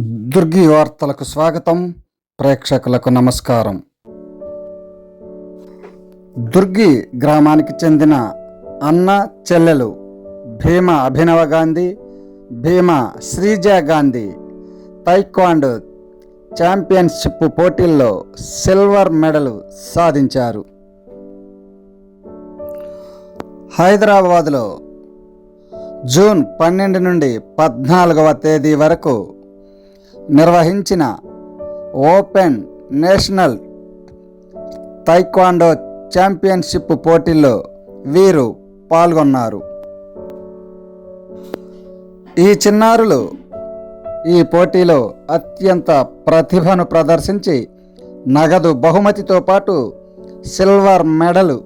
దుర్గి వార్తలకు స్వాగతం. ప్రేక్షకులకు నమస్కారం. దుర్గి గ్రామానికి చెందిన అన్న చెల్లెలు భీమ అభినవ గాంధీ భీమ శ్రీజ గాంధీ తైక్వాండ్ ఛాంపియన్షిప్ పోటీల్లో సిల్వర్ మెడల్ సాధించారు. హైదరాబాద్లో జూన్ పన్నెండు నుండి పద్నాలుగవ తేదీ వరకు నిర్వహించిన ఓపెన్ నేషనల్ తైక్వాండో ఛాంపియన్షిప్ పోటీల్లో వీరు పాల్గొన్నారు. ఈ చిన్నారులు ఈ పోటీలో అత్యంత ప్రతిభను ప్రదర్శించి నగదు బహుమతితో పాటు సిల్వర్ మెడలు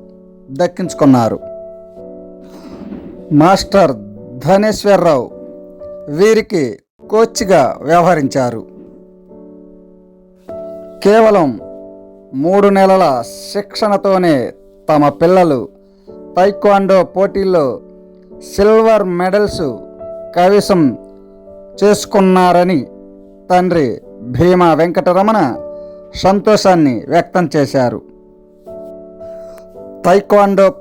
దక్కించుకున్నారు. మాస్టర్ ధనేశ్వరరావు వీరికి కోచ్గా వ్యవహరించారు. కేవలం మూడు నెలల శిక్షణతోనే తమ పిల్లలు తైక్వాండో పోటీల్లో సిల్వర్ మెడల్స్ కవిసం చేసుకున్నారని తండ్రి భీమా వెంకటరమణ సంతోషాన్ని వ్యక్తం చేశారు. తైక్వాండో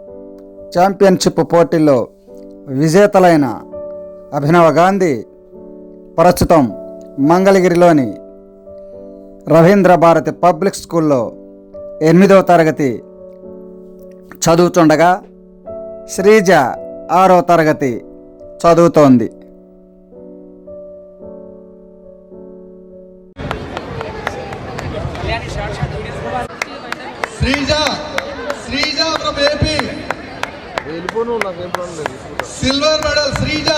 ఛాంపియన్షిప్ పోటీల్లో విజేతలైన అభినవ గాంధీ ప్రస్తుతం మంగళగిరిలోని రవీంద్ర భారతి పబ్లిక్ స్కూల్లో ఎనిమిదవ తరగతి చదువుతుండగా శ్రీజ ఆరో తరగతి చదువుతోంది. Srija Srija from AP silver medal Srija.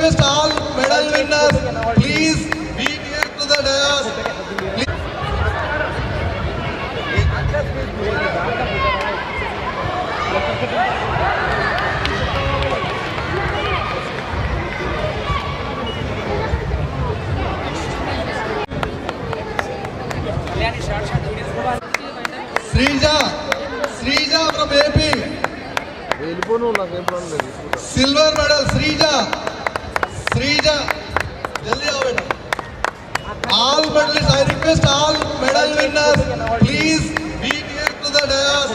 request all medal winners, please be near to the dais. Srija, Srija from AP. Silver medal, Srija. Srija जल्दी आओ बेटा all medallist I request all medal winner please be clear to the dais